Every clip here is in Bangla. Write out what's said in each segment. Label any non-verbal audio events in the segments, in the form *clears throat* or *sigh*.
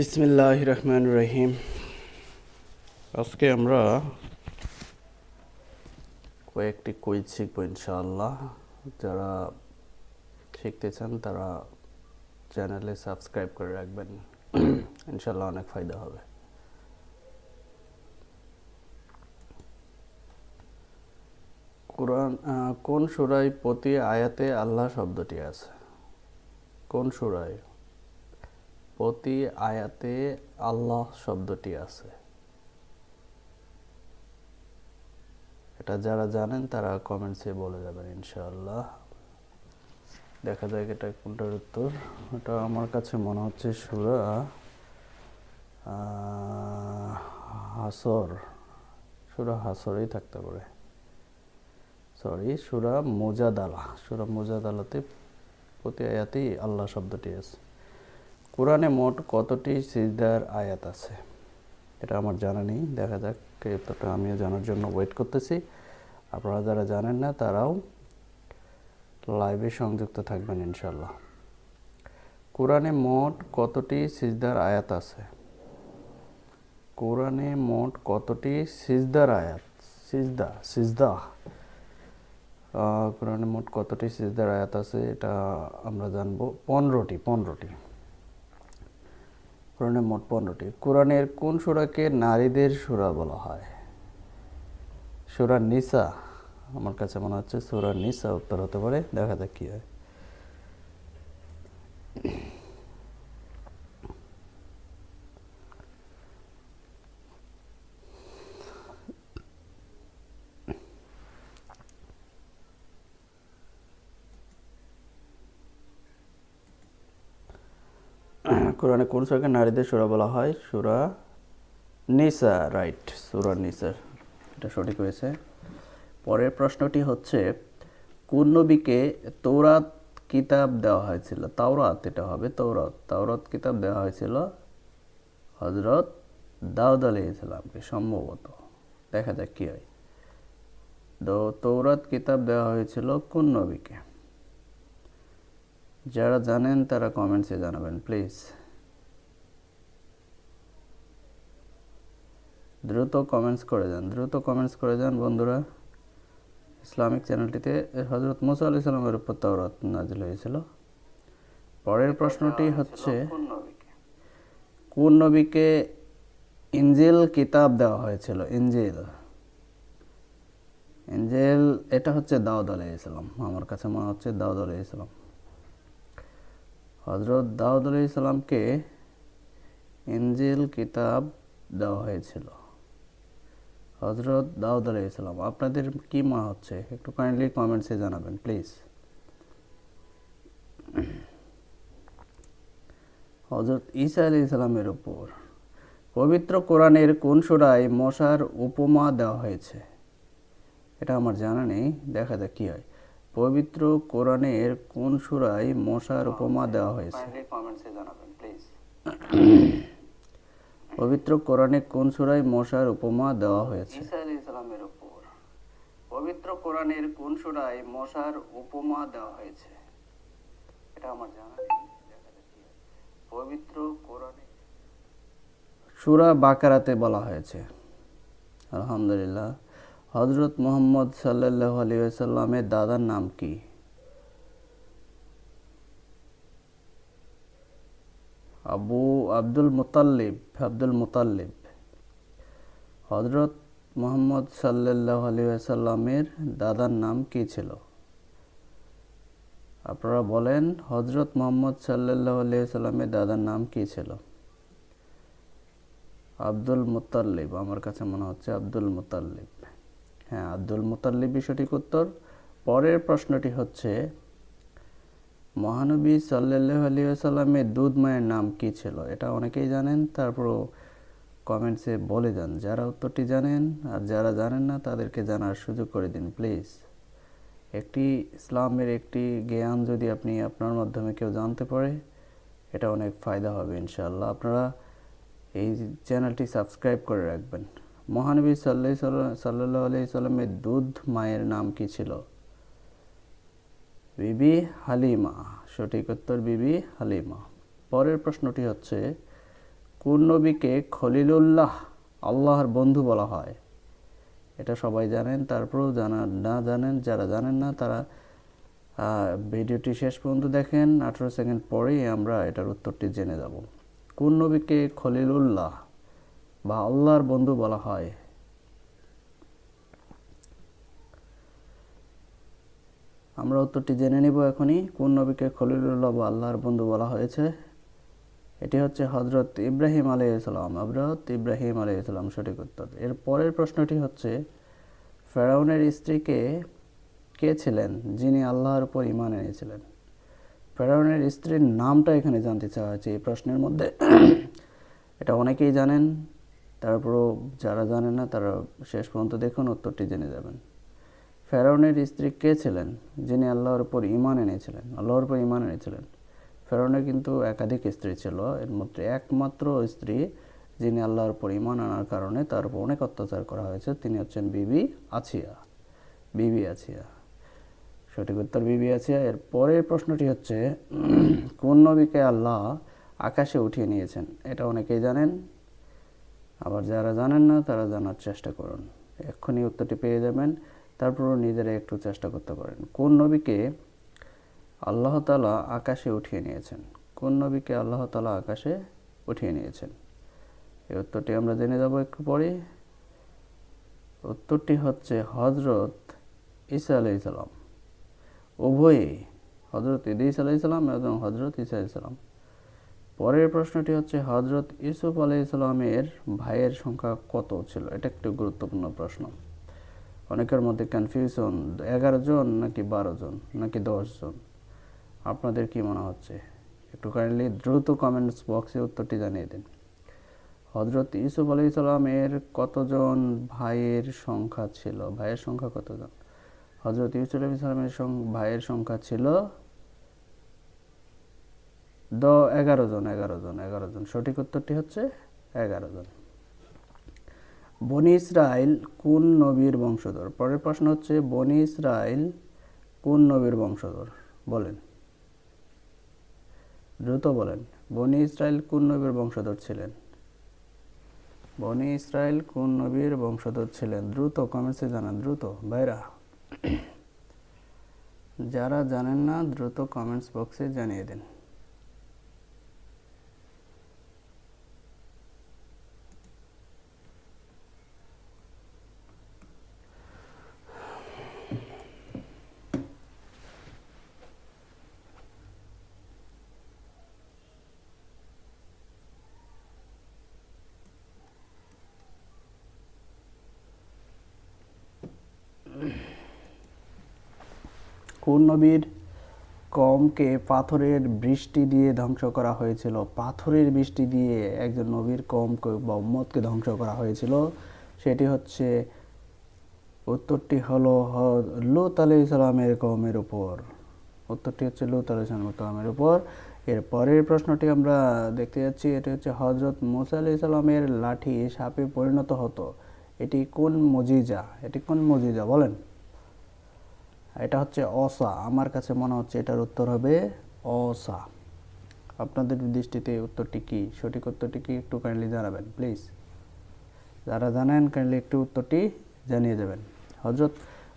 বিসমিল্লাহ রহমান রহিম। আজকে আমরা কয়েকটি কুইজ শিখব ইনশাআল্লাহ। যারা শিখতে চান তারা চ্যানেলে সাবস্ক্রাইব করে রাখবেন। ইনশাআল্লাহ অনেক ফায়দা হবে। কোরআন কোন সুরায় প্রতি আয়াতে আল্লাহ শব্দটি আছে? কোন সুরায়? প্রতি আয়াতে আল্লাহ শব্দটি আছে। এটা যারা জানেন তারা কমেন্টসে বলে যাবেন ইনশাআল্লাহ। দেখা যাক এটা কোনটার উত্তর। এটা আমার কাছে মনে হচ্ছে সুরা হাসর। সুরা হাসরেই থাকতে পারে। সরি সুরা মোজাদালা। সুরা মোজাদালাতে প্রতি আয়াতেই আল্লাহ শব্দটি আছে। কোরআনে মোট কতটি সিজদার আয়াত আছে? এটা আমার জানা নেই, দেখা যাক এই উত্তরটা আমিও জানার জন্য ওয়েট করতেছি। আপনারা যারা জানেন না, তারাও লাইভে সংযুক্ত থাকবেন ইনশাল্লাহ কোরআনে মোট কতটি সিজদার আয়াত আছে? কোরআনে মোট কতটি সিজদার আয়াত? সিজদা সিজদা। কোরআনে মোট কতটি সিজদার আয়াত আছে, এটা আমরা জানব। পনেরোটি পনেরোটি। কোরআনে মোট পনেরোটি। কোরআনের কোন সুরাকে নারীদের সুরা বলা হয়? সুরা নিসা, আমার কাছে মনে হচ্ছে সুরা নিসা উত্তর হতে পারে, দেখা যাক কী হয়। কোরআনে কোন সুরাকে নারীদের সুরা বলা হয়? সুরা নিসা রাইট সুরা নিসা। এটা সঠিক হয়েছে। পরের প্রশ্নটি হচ্ছে, কোন নবীকে তৌরাত কিতাব দেওয়া হয়েছিল? তাওরাত, এটা হবে তৌরাত তাওরাত কিতাব দেওয়া হয়েছিল হজরত দাউদ আলী ইসলামকে সম্ভবত। দেখা যাক কী হয়। তো তৌরাত কিতাব দেওয়া হয়েছিল কোন নবীকে? যারা জানেন তারা কমেন্টসে জানাবেন প্লিজ। দ্রুত কমেন্টস করে যান দ্রুত কমেন্টস করে যান বন্ধুরা। ইসলামিক চ্যানেলটিতে হজরত মুসা আলি সাল্লামের উপর তাওরাত নাজিল হয়েছিল। পরের প্রশ্নটি হচ্ছে কোন নবীকে? ইঞ্জিল কিতাব দেওয়া হয়েছিল? ইঞ্জিল। ইঞ্জিল এটা হচ্ছে দাউদ আলাইহিস ইসলাম আমার কাছে মনে হচ্ছে দাউদ আলাইহিস ইসলাম হজরত দাউদ আলি ইসলামকে ইঞ্জিল কিতাব দেওয়া হয়েছিল। হজরত দাউদ আলি ইসলাম আপনাদের কি মনে হচ্ছে? একটু কাইন্ডলি কমেন্টসে জানাবেন প্লিজ হজরত ঈসা আলি ইসলামের উপর পবিত্র কোরআনের কোন সুরায় মশার উপমা দেওয়া হয়েছে? এটা আমার জানা নেই, দেখা যাক কী হয়। পবিত্র কোরআনের কোন সুরায় মশার উপমা দেওয়া হয়েছে? *clears throat* পবিত্র কোরআনে কোন সুরায় মশার উপমা দেওয়া হয়েছে? ইসলামের উপর। পবিত্র কোরআনের কোন সুরায় মশার উপমা দেওয়া হয়েছে? এটা আমার জানা। পবিত্র কোরআনে সুরা বাকারাতে বলা হয়েছে। আলহামদুলিল্লাহ। হজরত মোহাম্মদ সাল্লাহ আলিয়াল্লামের দাদার নাম কি? আবু আব্দুল মুতাল্লিব আব্দুল মুতাল্লিব। হজরত মোহাম্মদ সাল্লাহ আলিয়াল্লামের দাদার নাম কি ছিল? আপনারা বলেন হজরত মোহাম্মদ সাল্লাহ আলিয়াল্লামের দাদার নাম কি ছিল? আব্দুল মুতাল্লিব, আমার কাছে মনে হচ্ছে আব্দুল মুতাল্লিব। হ্যাঁ আব্দুল মুতাল্লিবই সঠিক উত্তর। পরের প্রশ্নটি হচ্ছে, মহানবী সাল্লাহ আলী সাল্লামের দুধ মায়ের নাম কি ছিল? এটা অনেকেই জানেন, তারপরও কমেন্টসে বলে যান। যারা উত্তরটি জানেন আর যারা জানেন না, তাদেরকে জানার সুযোগ করে দিন, প্লিজ। একটি ইসলামের একটি জ্ঞান যদি আপনি আপনার মাধ্যমে কেউ জানতে পারে, এটা অনেক ফায়দা হবে ইনশাল্লাহ আপনারা এই চ্যানেলটি সাবস্ক্রাইব করে রাখবেন। মহানবী সাল্লাহ সাল্লাহ আলি সাল্লামের দুধ মায়ের নাম কি ছিল? বিবি হালিমা। সঠিক উত্তর বিবি হালিমা। পরের প্রশ্নটি হচ্ছে, কোন নবীকে খলিলুল্লাহ আল্লাহর বন্ধু বলা হয়? এটা সবাই জানেন, তারপরেও জানা না জানেন, যারা জানেন না, তারা ভিডিওটি শেষ পর্যন্ত দেখেন। আঠেরো সেকেন্ড পরেই আমরা এটার উত্তরটি জেনে যাব। কোন নবীকে খলিলুল্লাহ বা আল্লাহর বন্ধু বলা হয়। আমরা উত্তরটি জেনে নিব এখনই, কোন নবীকে খলিলুল্লাহ বা আল্লাহর বন্ধু বলা হয়েছে? এটি হচ্ছে হজরত ইব্রাহিম আলাইসালাম হজরত ইব্রাহিম আলাইসালাম সঠিক উত্তর। এর পরের প্রশ্নটি হচ্ছে, ফেরাউনের স্ত্রীকে কে ছিলেন যিনি আল্লাহর উপর ইমান এনেছিলেন? ফেরাউনের স্ত্রীর নামটা এখানে জানতে চাওয়া হয়েছে এই প্রশ্নের মধ্যে। *clears throat* এটা অনেকেই জানেন তারপরও যারা জানে না, তারা শেষ পর্যন্ত দেখুন উত্তরটি জেনে যাবেন। ফেরাউনের স্ত্রী কে ছিলেন? যিনি আল্লাহর উপর ইমান এনেছিলেন। আল্লাহর উপর ইমান এনেছিলেন। ফেরাউনের কিন্তু একাধিক স্ত্রী ছিল। এর মধ্যে একমাত্র স্ত্রী যিনি আল্লাহর উপর ইমান আনার কারণে তার উপর অনেক অত্যাচার করা হয়েছে, তিনি হচ্ছেন বিবি আছিয়া। বিবি আছিয়া। সঠিক উত্তর বিবি আছিয়া। এর পরের প্রশ্নটি হচ্ছে, কোন নবীকে আল্লাহ আকাশে উঠিয়ে নিয়েছেন? এটা অনেকেই জানেন। আবার যারা জানেন না, তারা জানার চেষ্টা করুন। এক্ষুনি উত্তরটি পেয়ে যাবেন। তারপরও নিজেরা একটু চেষ্টা করতে পারেন। কোন নবীকে আল্লাহ তালা আকাশে উঠিয়ে নিয়েছেন? কোন নবীকে আল্লাহ তালা আকাশে উঠিয়ে নিয়েছেন? এই উত্তরটি আমরা জেনে যাব একটু পরে। উত্তরটি হচ্ছে হজরত ঈসা আলাইসালাম উভয়ে হজরত ইদি ইদিস আলাইসালাম এবং হজরত ঈসা আলাইসালাম পরের প্রশ্নটি হচ্ছে হজরত ইউসুফ আলাইসালামের ভাইয়ের সংখ্যা কত ছিল? এটা একটু গুরুত্বপূর্ণ প্রশ্ন। অনেকের মধ্যে কনফিউশন এগারো জন নাকি বারো জন নাকি দশ জন? আপনাদের কি মনে হচ্ছে? একটু কাইন্ডলি দ্রুত কমেন্টস বক্সে উত্তরটি জানিয়ে দিন। হজরত ইউসুফ আলি সালামের কতজন ভাইয়ের সংখ্যা ছিল? ভাইয়ের সংখ্যা কতজন? হজরত ইউসুফ আলি সালামের সং- ভাইয়ের সংখ্যা ছিল দ এগারো জন এগারো জন এগারো জন। সঠিক উত্তরটি হচ্ছে এগারো জন। বনি ইসরায়েল কোন নবীর বংশধর? পরের প্রশ্ন হচ্ছে, বনি ইসরায়েল কোন নবীর বংশধর? বলেন। দ্রুত বলেন, বনি ইসরায়েল কোন নবীর বংশধর ছিলেন? বনি ইসরায়েল কোন নবীর বংশধর ছিলেন? দ্রুত কমেন্টসে জানান, দ্রুত। ভাইরা, যারা জানেন না, দ্রুত কমেন্টস বক্সে জানিয়ে দিন। কোন নবীর কমকে পাথরের বৃষ্টি দিয়ে ধ্বংস করা হয়েছিল? পাথরের বৃষ্টি দিয়ে একজন নবীর কমকে বা উম্মতকে ধ্বংস করা হয়েছিল। সেটি হচ্ছে, উত্তরটি হলো লুত আলি ইসলামের কমের উপর। উত্তরটি হচ্ছে লুত আলি ইসলামের কমের উপর। এর পরের প্রশ্নটি আমরা দেখতে যাচ্ছি, এটি হচ্ছে হজরত মুসা আলি ইসলামের লাঠি সাপে পরিণত হতো। এটি কোন মজিজা? এটি কোন মজিজা? বলেন। এটা হচ্ছে অসা। আমার কাছে মনে হচ্ছে এটার উত্তর হবে অসা। আপনাদের দৃষ্টিতে উত্তরটি কি? সঠিক উত্তরটি কি একটু কাইন্ডলি জানাবেন প্লিজ যারা জানেন কাইন্ডলি একটু উত্তরটি জানিয়ে যাবেন হজরত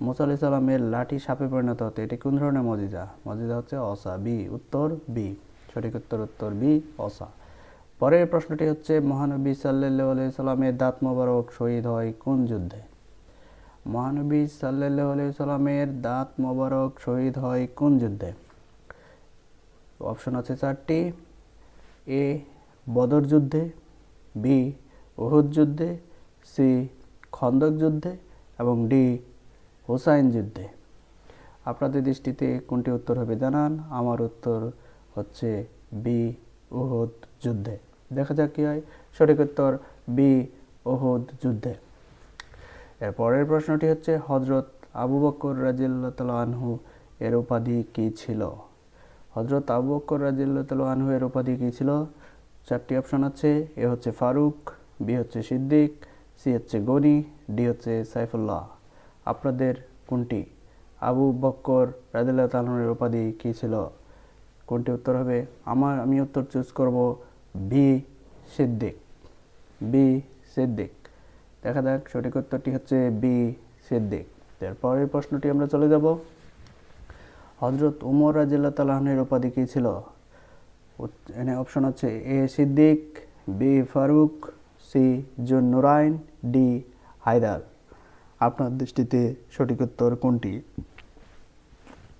মুসা আলি লাঠি সাপে পরিণত হতে এটি কোন ধরনের মজিদা মজিদা হচ্ছে অসা, বি, উত্তর বি। সঠিক উত্তর উত্তর বি, অসা। পরের প্রশ্নটি হচ্ছে, মহানবী সাল্লাহ সাল্লামের দাঁত মোবারক শহীদ হয় কোন যুদ্ধে? মহানবী সাল্লাহ সাল্লামের দাঁত মোবারক শহীদ হয় কোন যুদ্ধে? অপশন আছে চারটি। এ, বদর যুদ্ধে, বি, উহুদ যুদ্ধে, সি, খন্দক যুদ্ধে এবং ডি, হোসাইন যুদ্ধে। আপনাদের দৃষ্টিতে কোনটি উত্তর হবে জানান। আমার উত্তর হচ্ছে বি, উহুদ যুদ্ধে। দেখা যাক কি হয়। সঠিক উত্তর বি, উহুদ যুদ্ধে। এর পরের প্রশ্নটি হচ্ছে হজরত আবু বকর রাজিল্লা আনহু এর উপাধি কী ছিল? হজরত আবু বকর রাজিল্লা আনহু এর উপাধি কী ছিল? চারটি অপশন আছে, এ হচ্ছে ফারুক, বি হচ্ছে সিদ্দিক, সি হচ্ছে গনি, ডি হচ্ছে সাইফুল্লাহ। আপনাদের কোনটি? আবু বক্কর রাজিল্লাহ তালনের উপাধি কী ছিল? কোনটি উত্তর হবে? আমার, আমি উত্তর চুজ করব বি সিদ্দিক। বি সিদ্দিক। দেখা যাক সঠিক উত্তরটি হচ্ছে বি সিদ্দিক। এরপরের প্রশ্নটি আমরা চলে যাব। হজরত উমর রাজিল্লা তালাহনের উপাধি কী ছিল? এখানে অপশন হচ্ছে A Siddique B Faruk C Zunnurain D Haider. আপনার দৃষ্টিতে সঠিক উত্তর কোনটি?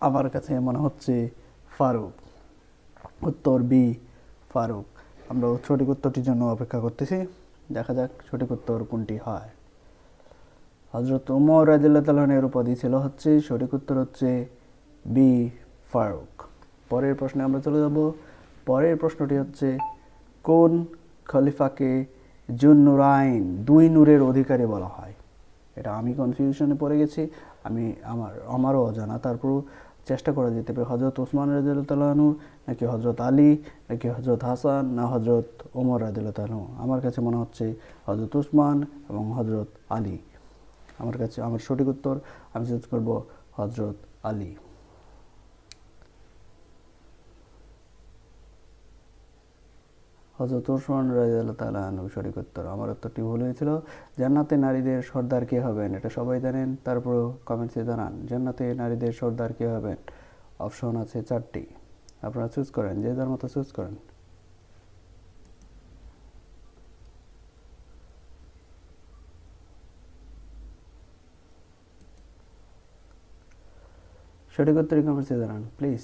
আমার কাছে মনে হচ্ছে ফারুক। উত্তর বি ফারুক। আমরা সঠিক উত্তরটির জন্য অপেক্ষা করতেছি। দেখা যাক সঠিক উত্তর কোনটি হয়। হজরত উমর রাজিল্লা তালনের উপাধি ছিল হচ্ছে সঠিক উত্তর হচ্ছে বি ফারুক। পরের প্রশ্নে আমরা চলে যাব। পরের প্রশ্নটি হচ্ছে, কোন খলিফাকে জুন নুরাইন দুই নূরের অধিকারী বলা হয়? এটা আমি কনফিউশনে পড়ে গেছি, আমি আমার, আমারও অজানা। তারপরও চেষ্টা করা যেতে পারে। হজরত ওসমান রাজু নাকি হজরত আলী, নাকি হজরত হাসান, না হজরত ওমর রাজু আমার কাছে মনে হচ্ছে হজরত উসমান এবং হজরত আলী। আমার কাছে, আমার সঠিক উত্তর আমি চুজ করব হজরত আলী। হজরত ওসমান রাজিয়াল্লাহ তাআলা আনহু সঠিক উত্তর। আমার উত্তরটি ভুল হয়েছিল। জান্নাতে নারীদের সর্দার কে হবেন? এটা সবাই জানেন, তারপরেও কমেন্টসে জানান। জান্নাতে নারীদের সর্দার কে হবেন? অপশন আছে চারটি। আপনারা চুজ করেন, যে যার মতো চুজ করেন। সঠিক উত্তরই কমেন্টসে জানান প্লিজ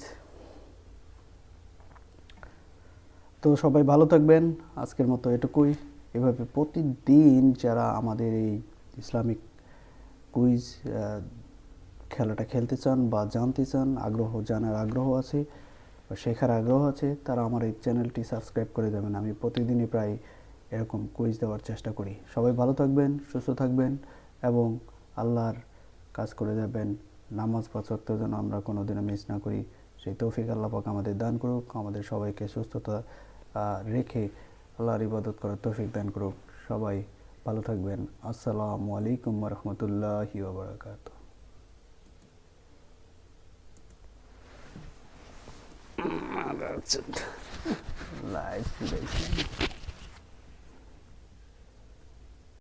তো সবাই ভালো থাকবেন। আজকের মতো এটুকুই। এভাবে প্রতিদিন যারা আমাদের এই ইসলামিক কুইজ খেলাটা খেলতে চান বা জানতে চান, আগ্রহ, জানার আগ্রহ আছে বা শেখার আগ্রহ আছে, তারা আমার এই চ্যানেলটি সাবস্ক্রাইব করে দেবেন। আমি প্রতিদিনই প্রায় এরকম কুইজ দেওয়ার চেষ্টা করি। সবাই ভালো থাকবেন, সুস্থ থাকবেন এবং আল্লাহর কাজ করে যাবেন। নামাজ পাঁচ যেন আমরা কোনো দিনও মিস না করি। সেই তৌফিক আল্লাহ পাক আমাদের দান করুক আমাদের সবাইকে সুস্থতা রেখে আল্লাহর ইবাদত করার তৌফিক দান করুক। সবাই ভালো থাকবেন। আসসালামু আলাইকুম রহমতুল্লাহি ওবরাকাত লাইভ